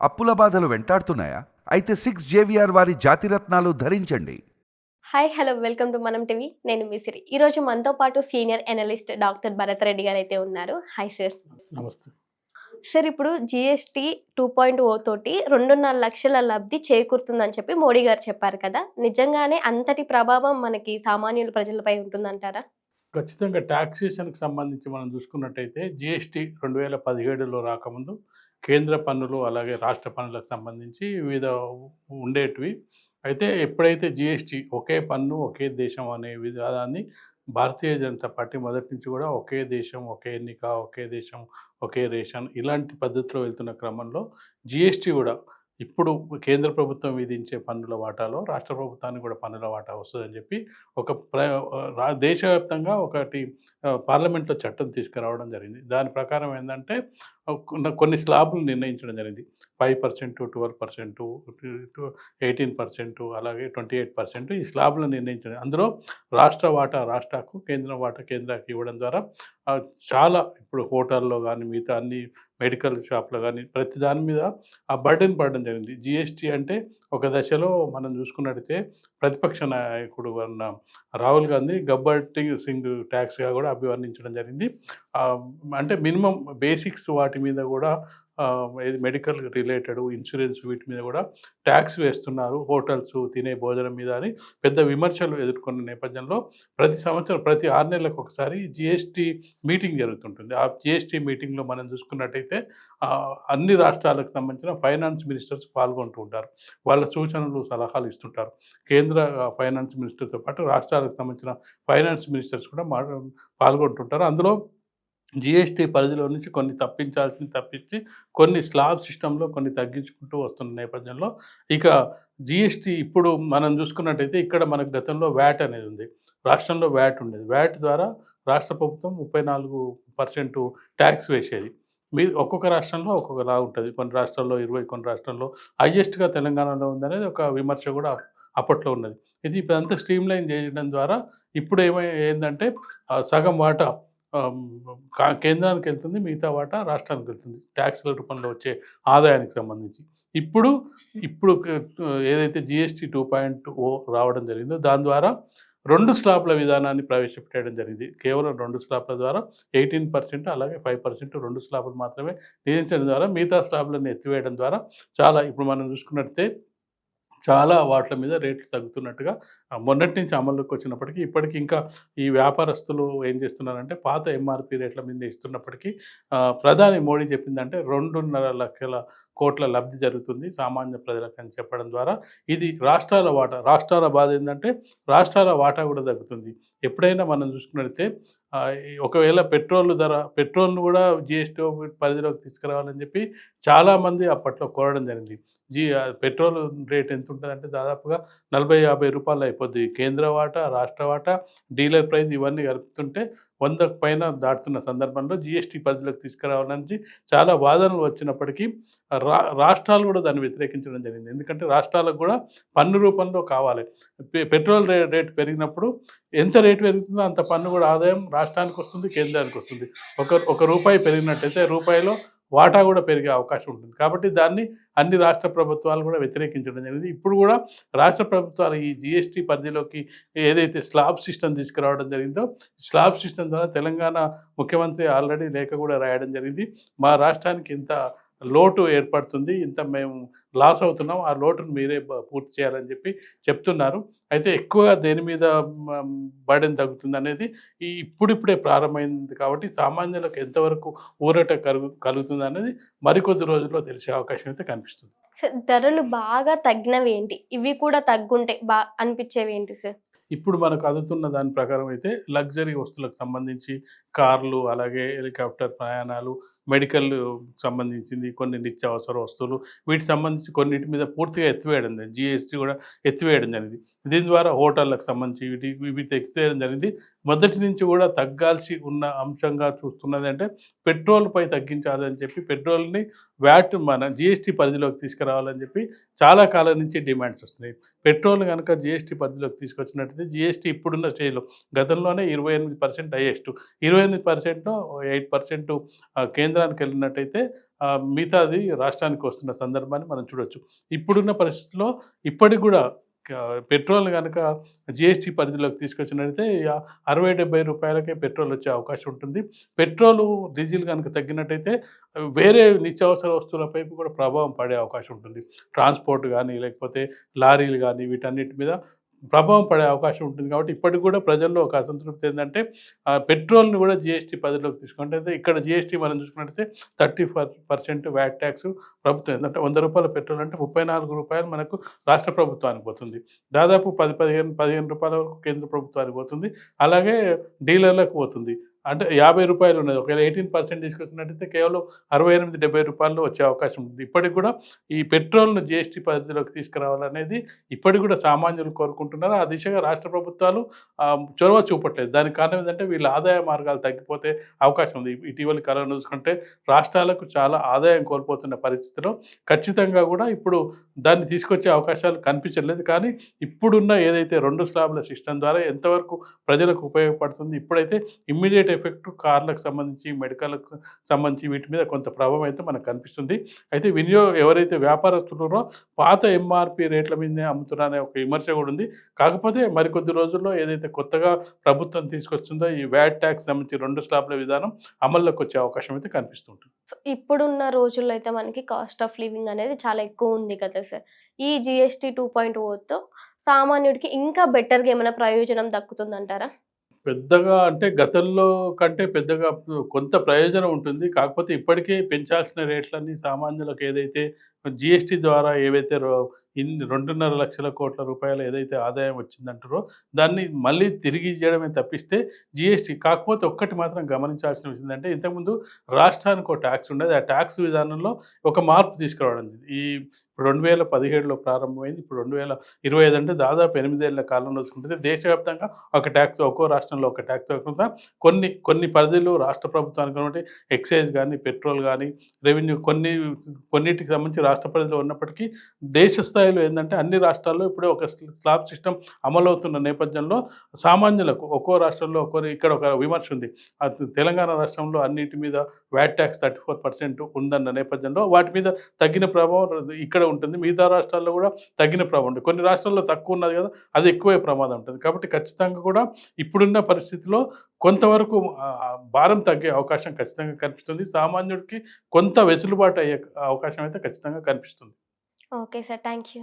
అప్పుల బాధలు వెంటాడుతున్నాయా? అయితే సిక్స్ జేవిఆర్ వారి జాతిరత్నాలు ధరించండి. Hi hello welcome to Manam TV. నేను మిసిరి ఈ రోజు మనతో పాటు senior analyst doctor Bharath Reddy గారు అయితే ఉన్నారు. Hi sir. నమస్తే. సార్ ఇప్పుడు జిఎస్టీ టూ పాయింట్ ఓ తోటి రెండున్నర లక్షల లబ్ధి చేకూరుతుందని చెప్పి మోడీ గారు చెప్పారు కదా. నిజంగానే అంతటి ప్రభావం మనకి సామాన్యుల ప్రజలపై ఉంటుందంటారా? ఖచ్చితంగా ట్యాక్సేషన్కి సంబంధించి మనం చూసుకున్నట్టయితే జిఎస్టీ రెండు వేల పదిహేడులో రాకముందు కేంద్ర పన్నులు అలాగే రాష్ట్ర పన్నులకు సంబంధించి వివిధ ఉండేటివి. అయితే ఎప్పుడైతే జిఎస్టీ ఒకే పన్ను ఒకే దేశం అనే విధానాన్ని భారతీయ జనతా పార్టీ మొదటి నుంచి కూడా ఒకే దేశం ఒకే ఎన్నిక ఒకే దేశం ఒకే రేషన్ ఇలాంటి పద్ధతిలో వెళ్తున్న క్రమంలో జిఎస్టీ కూడా ఇప్పుడు కేంద్ర ప్రభుత్వం విధించే పన్నుల వాటాలో రాష్ట్ర ప్రభుత్వానికి కూడా పన్నుల వాటా వస్తుందని చెప్పి ఒక ప్ర దేశవ్యాప్తంగా ఒకటి పార్లమెంట్లో చట్టం తీసుకురావడం జరిగింది. దాని ప్రకారం ఏంటంటే కొన్ని స్లాబులు నిర్ణయించడం జరిగింది. Five percent twelve percent eighteen percent అలాగే ట్వంటీ ఎయిట్ పర్సెంట్ ఈ స్లాబులు నిర్ణయించడం. అందులో రాష్ట్ర వాటా రాష్ట్రకు కేంద్ర వాటా కేంద్రానికి ఇవ్వడం ద్వారా చాలా ఇప్పుడు హోటల్లో కానీ మిగతా అన్ని మెడికల్ షాప్లో కానీ ప్రతి దాని మీద ఆ బర్డెన్ పడడం జరిగింది. జిఎస్టీ అంటే ఒక దశలో మనం చూసుకున్నట్టయితే ప్రతిపక్ష నాయకుడు అన్న రాహుల్ గాంధీ గబ్బర్ సింగ్ ట్యాక్స్గా కూడా అభివర్ణించడం జరిగింది. అంటే మినిమం బేసిక్స్ వాటి మీద కూడా ఏది మెడికల్ రిలేటెడ్ ఇన్సూరెన్స్ వీటి మీద కూడా ట్యాక్స్ వేస్తున్నారు హోటల్స్ తినే భోజనం మీద అని పెద్ద విమర్శలు ఎదుర్కొన్న నేపథ్యంలో ప్రతి సంవత్సరం ప్రతి ఆరు నెలలకు ఒకసారి జిఎస్టీ మీటింగ్ జరుగుతుంటుంది. ఆ జిఎస్టీ మీటింగ్లో మనం చూసుకున్నట్టయితే అన్ని రాష్ట్రాలకు సంబంధించిన ఫైనాన్స్ మినిస్టర్స్ పాల్గొంటూ ఉంటారు. వాళ్ళ సూచనలు సలహాలు ఇస్తుంటారు. కేంద్ర ఫైనాన్స్ మినిస్టర్తో పాటు రాష్ట్రాలకు సంబంధించిన ఫైనాన్స్ మినిస్టర్స్ కూడా మా పాల్గొంటుంటారు. అందులో జిఎస్టీ పరిధిలో నుంచి కొన్ని తప్పించాల్సింది తప్పించి కొన్ని స్లాబ్ సిస్టంలో కొన్ని తగ్గించుకుంటూ వస్తున్న నేపథ్యంలో ఇక జిఎస్టీ ఇప్పుడు మనం చూసుకున్నట్టయితే ఇక్కడ మనకు గతంలో వ్యాట్ అనేది ఉంది. రాష్ట్రంలో వ్యాట్ ఉండేది. వ్యాట్ ద్వారా రాష్ట్ర ప్రభుత్వం ముప్పై నాలుగు పర్సెంట్ ట్యాక్స్ వేసేది. మీ ఒక్కొక్క రాష్ట్రంలో ఒక్కొక్కలా ఉంటుంది. కొన్ని రాష్ట్రాల్లో ఇరవై కొన్ని రాష్ట్రాల్లో హైయెస్ట్గా తెలంగాణలో ఉందనేది ఒక విమర్శ కూడా అప్పట్లో ఉన్నది. ఇది ఇప్పుడంతా స్ట్రీమ్ లైన్ చేయడం ద్వారా ఇప్పుడు ఏమై ఏంటంటే సగం వాటా కేంద్రానికి వెళ్తుంది మిగతా వాటా రాష్ట్రానికి వెళ్తుంది. ట్యాక్స్ల రూపంలో వచ్చే ఆదాయానికి సంబంధించి. ఇప్పుడు ఇప్పుడు ఏదైతే జిఎస్టీ టూ పాయింట్ ఓ రావడం జరిగిందో దాని ద్వారా రెండు స్లాబ్ల విధానాన్ని ప్రవేశపెట్టడం జరిగింది. కేవలం రెండు స్లాబ్ల ద్వారా ఎయిటీన్ పర్సెంట్ అలాగే ఫైవ్ పర్సెంట్ రెండు స్లాబ్లు మాత్రమే నిర్ణయించడం ద్వారా మిగతా స్లాబ్లను ఎత్తివేయడం ద్వారా చాలా ఇప్పుడు మనం చూసుకున్నట్టే చాలా వాటిల మీద రేట్లు తగ్గుతున్నట్టుగా మొన్నటి నుంచి అమల్లోకి వచ్చినప్పటికీ ఇప్పటికీ ఇంకా ఈ వ్యాపారస్తులు ఏం చేస్తున్నారంటే పాత ఎంఆర్పి రేట్ల మీద ఇస్తున్నప్పటికీ ప్రధాని మోడీ చెప్పిందంటే రెండున్నర లక్షల కోట్ల లబ్ధి జరుగుతుంది సామాన్య ప్రజలకు అని చెప్పడం ద్వారా. ఇది రాష్ట్రాల వాటా రాష్ట్రాల బాధ ఏంటంటే రాష్ట్రాల వాటా కూడా తగ్గుతుంది. ఎప్పుడైనా మనం చూసుకున్నట్లయితే ఒకవేళ పెట్రోల్ ధర పెట్రోల్ను కూడా జిఎస్టీ పరిధిలోకి తీసుకురావాలని చెప్పి చాలామంది అప్పట్లో కోరడం జరిగింది. జీ పెట్రోల్ రేట్ ఎంత ఉంటుందంటే దాదాపుగా నలభై యాభై రూపాయలు అయిపోద్ది. కేంద్ర వాటా రాష్ట్ర వాటా డీలర్ ప్రైస్ ఇవన్నీ కలుపుతుంటే వందకు పైన దాటుతున్న సందర్భంలో జిఎస్టీ పరిధిలోకి తీసుకురావాలని చాలా వాదనలు వచ్చినప్పటికీ రాష్ట్రాలు కూడా దాన్ని వ్యతిరేకించడం జరిగింది. ఎందుకంటే రాష్ట్రాలకు కూడా పన్ను రూపంలో కావాలి. పెట్రోల్ రే పెరిగినప్పుడు ఎంత రేటు పెరుగుతుందో అంత పన్ను కూడా ఆదాయం రాష్ట్రానికి వస్తుంది కేంద్రానికి వస్తుంది. ఒక ఒక రూపాయి పెరిగినట్టయితే రూపాయిలో వాటా కూడా పెరిగే అవకాశం ఉంటుంది. కాబట్టి దాన్ని అన్ని రాష్ట్ర ప్రభుత్వాలు కూడా వ్యతిరేకించడం జరిగింది. ఇప్పుడు కూడా రాష్ట్ర ప్రభుత్వాలు ఈ జిఎస్టీ పరిధిలోకి ఏదైతే స్లాబ్ సిస్టమ్ తీసుకురావడం జరిగిందో స్లాబ్ సిస్టమ్ ద్వారా తెలంగాణ ముఖ్యమంత్రి ఆల్రెడీ లేఖ కూడా రాయడం జరిగింది. మా రాష్ట్రానికి ఇంత లోటు ఏర్పడుతుంది. ఇంత మేము లాస్ అవుతున్నాం. ఆ లోటును మీరే పూర్తి చేయాలని చెప్పి చెప్తున్నారు. అయితే ఎక్కువగా దేని మీద బర్డెన్ తగ్గుతుంది అనేది ఈ ఇప్పుడిప్పుడే ప్రారంభమైంది కాబట్టి సామాన్యులకు ఎంతవరకు ఊరట కలుగు కలుగుతుంది అనేది మరికొద్ది రోజుల్లో తెలిసే అవకాశం అయితే కనిపిస్తుంది. సార్ ధరలు బాగా తగ్గినవి ఏంటి? ఇవి కూడా తగ్గుంటే బా అనిపించేవి ఏంటి సార్? ఇప్పుడు మనకు అందుతున్న దాని ప్రకారం అయితే లగ్జరీ వస్తువులకు సంబంధించి కార్లు అలాగే హెలికాప్టర్ ప్రయాణాలు మెడికల్ సంబంధించింది కొన్ని నిత్యావసర వస్తువులు వీటికి సంబంధించి కొన్నిటి మీద పూర్తిగా ఎత్తివేయడం జరిగింది. జిఎస్టీ కూడా ఎత్తివేయడం జరిగింది. దీని ద్వారా హోటళ్ళకు సంబంధించి వీటి వీటి ఎత్తివేయడం జరిగింది. మొదటి నుంచి కూడా తగ్గాల్సి ఉన్న అంశంగా చూస్తున్నది అంటే పెట్రోల్పై తగ్గించాలని చెప్పి పెట్రోల్ని వ్యాట్ మన జిఎస్టీ పరిధిలోకి తీసుకురావాలని చెప్పి చాలా కాలం నుంచి డిమాండ్స్ వస్తున్నాయి. పెట్రోల్ కనుక జిఎస్టీ పరిధిలోకి తీసుకొచ్చినట్టయితే జిఎస్టీ ఇప్పుడున్న స్టేజ్లో గతంలోనే ఇరవై ఎనిమిది పర్సెంట్ హైయెస్ట్. ఇరవై ఎనిమిది పర్సెంట్లో ఎయిట్ పర్సెంట్ కేంద్ర కేంద్రానికి వెళ్ళినట్టయితే మిగతాది రాష్ట్రానికి వస్తున్న సందర్భాన్ని మనం చూడొచ్చు. ఇప్పుడున్న పరిస్థితుల్లో ఇప్పటికి కూడా పెట్రోల్ కనుక జిఎస్టీ పరిధిలోకి తీసుకొచ్చినట్టయితే అరవై డెబ్బై రూపాయలకే పెట్రోల్ వచ్చే అవకాశం ఉంటుంది. పెట్రోల్ డీజిల్ కనుక తగ్గినట్టయితే వేరే నిత్యావసర వస్తువులపై కూడా ప్రభావం పడే అవకాశం ఉంటుంది. ట్రాన్స్పోర్ట్ కానీ లేకపోతే లారీలు కానీ వీటన్నిటి మీద ప్రభావం పడే అవకాశం ఉంటుంది కాబట్టి ఇప్పటికి కూడా ప్రజల్లో ఒక అసంతృప్తి ఏంటంటే పెట్రోల్ని కూడా జిఎస్టీ పదిలోకి తీసుకుంటే ఇక్కడ జిఎస్టీ మనం చూసుకున్నట్టయితే థర్టీ పర్సెంట్ వ్యాట్ ట్యాక్స్ ప్రభుత్వం ఏంటంటే వంద రూపాయల పెట్రోల్ అంటే ముప్పై నాలుగు రూపాయలు మనకు రాష్ట్ర ప్రభుత్వానికి పోతుంది. దాదాపు పది పదిహేను పదిహేను రూపాయల వరకు కేంద్ర ప్రభుత్వానికి పోతుంది. అలాగే డీలర్లకు పోతుంది. అంటే యాభై రూపాయలు ఉన్నది. ఒకవేళ ఎయిటీన్ పర్సెంట్ తీసుకొచ్చినట్టయితే కేవలం అరవై ఎనిమిది డెబ్బై రూపాయలు వచ్చే అవకాశం ఉంది. ఇప్పటికి కూడా ఈ పెట్రోల్ను జిఎస్టీ పరిధిలోకి తీసుకురావాలనేది ఇప్పటికి కూడా సామాన్యులు కోరుకుంటున్నారు. ఆ దిశగా రాష్ట్ర ప్రభుత్వాలు చొరవ చూపట్లేదు. దానికి కారణం ఏంటంటే వీళ్ళ ఆదాయ మార్గాలు తగ్గిపోతే అవకాశం ఉంది. ఇటీవలి కాలంలో చూసుకుంటే రాష్ట్రాలకు చాలా ఆదాయం కోల్పోతున్న పరిస్థితిలో ఖచ్చితంగా కూడా ఇప్పుడు దాన్ని తీసుకొచ్చే అవకాశాలు కనిపించలేదు కానీ ఇప్పుడున్న ఏదైతే రెండు స్లాబ్ల సిస్టమ్ ద్వారా ఎంతవరకు ప్రజలకు ఉపయోగపడుతుంది ఇప్పుడైతే ఇమ్మీడియట్ ఎఫెక్ట్ కార్లకు సంబంధించి మెడికల్కి సంబంధించి వీటి మీద కొంత ప్రభావం అయితే మనకు కనిపిస్తుంది. అయితే వినియోగ ఎవరైతే వ్యాపారస్తున్నారో పాత ఎంఆర్పి రేట్ల మీదనే అమ్ముతున్నారనే ఒక విమర్శ కూడా ఉంది. కాకపోతే మరికొద్ది రోజుల్లో ఏదైతే కొత్తగా ప్రభుత్వం తీసుకొస్తుందో ఈ వ్యాట్ ట్యాక్స్ సంబంధించి రెండు స్లాబ్ల విధానం అమల్లోకి వచ్చే అవకాశం అయితే కనిపిస్తుంటుంది. సో ఇప్పుడున్న రోజుల్లో అయితే మనకి కాస్ట్ ఆఫ్ లివింగ్ అనేది చాలా ఎక్కువ ఉంది కదా సార్. ఈ జిఎస్టీ టూ పాయింట్ ఓతో సామాన్యుడికి ఇంకా బెటర్గా ఏమైనా ప్రయోజనం దక్కుతుందంటారా? పెద్దగా అంటే గతంలో కంటే పెద్దగా కొంత ప్రయోజనం ఉంటుంది. కాకపోతే ఇప్పటికే పెంచాల్సిన రేట్లన్నీ సామాన్యులకు ఏదైతే జిఎస్టీ ద్వారా ఏవైతే రో- ఇన్ని రెండున్నర లక్షల కోట్ల రూపాయలు ఏదైతే ఆదాయం వచ్చిందంటారో దాన్ని మళ్ళీ తిరిగి చేయడమే తప్పిస్తే జిఎస్టీ కాకపోతే ఒక్కటి మాత్రం గమనించాల్సిన విషయం ఏంటంటే ఇంతకుముందు రాష్ట్రానికి ఒక ట్యాక్స్ ఉండేది. ఆ ట్యాక్స్ విధానంలో ఒక మార్పు తీసుకురావడం ఈ రెండు వేల పదిహేడులో ప్రారంభమైంది. ఇప్పుడు రెండు వేల ఇరవై ఐదు అంటే దాదాపు ఎనిమిదేళ్ళ కాలంలో చూసుకుంటే దేశవ్యాప్తంగా ఒక ట్యాక్స్ ఒక్కో రాష్ట్రంలో ఒక ట్యాక్స్ కాకుండా కొన్ని కొన్ని పరిధిలో రాష్ట్ర ప్రభుత్వానికి ఉన్నటువంటి ఎక్సైజ్ కానీ పెట్రోల్ కానీ రెవెన్యూ కొన్ని కొన్నిటికి సంబంధించి రాష్ట్ర పరిధిలో ఉన్నప్పటికీ దేశ స్థాయిలో ఏంటంటే అన్ని రాష్ట్రాల్లో ఇప్పుడే ఒక స్లాబ్ సిస్టమ్ అమలవుతున్న నేపథ్యంలో సామాన్యులకు ఒక్కో రాష్ట్రంలో ఒక్కో ఇక్కడ ఒక విమర్శ ఉంది. అది తెలంగాణ రాష్ట్రంలో అన్నిటి మీద VAT tax thirty four percent ఉందన్న నేపథ్యంలో వాటి మీద తగ్గిన ప్రభావం ఇక్కడ ఉంటుంది. మిగతా రాష్ట్రాల్లో కూడా తగ్గిన ప్రభావం ఉంటుంది కొన్ని రాష్ట్రాల్లో తక్కువ ఉన్నది కదా అది ఎక్కువే ప్రమాదం ఉంటుంది. కాబట్టి ఖచ్చితంగా కూడా ఇప్పుడున్న పరిస్థితిలో కొంతవరకు భారం తగ్గే అవకాశం ఖచ్చితంగా కనిపిస్తుంది. సామాన్యుడికి కొంత వెసులుబాటు అయ్యే అవకాశం అయితే ఖచ్చితంగా కనిపిస్తుంది. Okay sir. Thank you